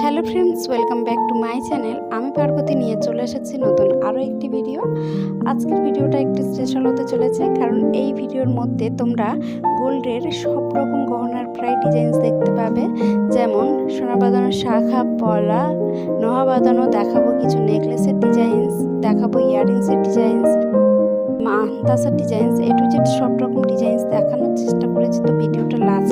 Hello friends, welcome back to my channel. আমি পার্বতী নিয়ে চলে এসেছি নতুন আরও একটি ভিডিও। আজকের ভিডিওটা একটু স্পেশাল হতে চলেছে, কারণ এই ভিডিওর মধ্যে তোমরা গোল্ডের সব রকম গহনার প্রায় ডিজাইনস দেখতে পাবে। যেমন সোনা বাঁধানো শাখা, পলা নোহা বাঁধানো দেখাবো কিছু নেকলেসের ডিজাইনস দেখাবো ইয়াররিংসের ডিজাইনস মান্তাসার ডিজাইনস এ টু জেড সব রকম ডিজাইনস দেখানোর চেষ্টা করেছি। তো ভিডিওটা লাস্ট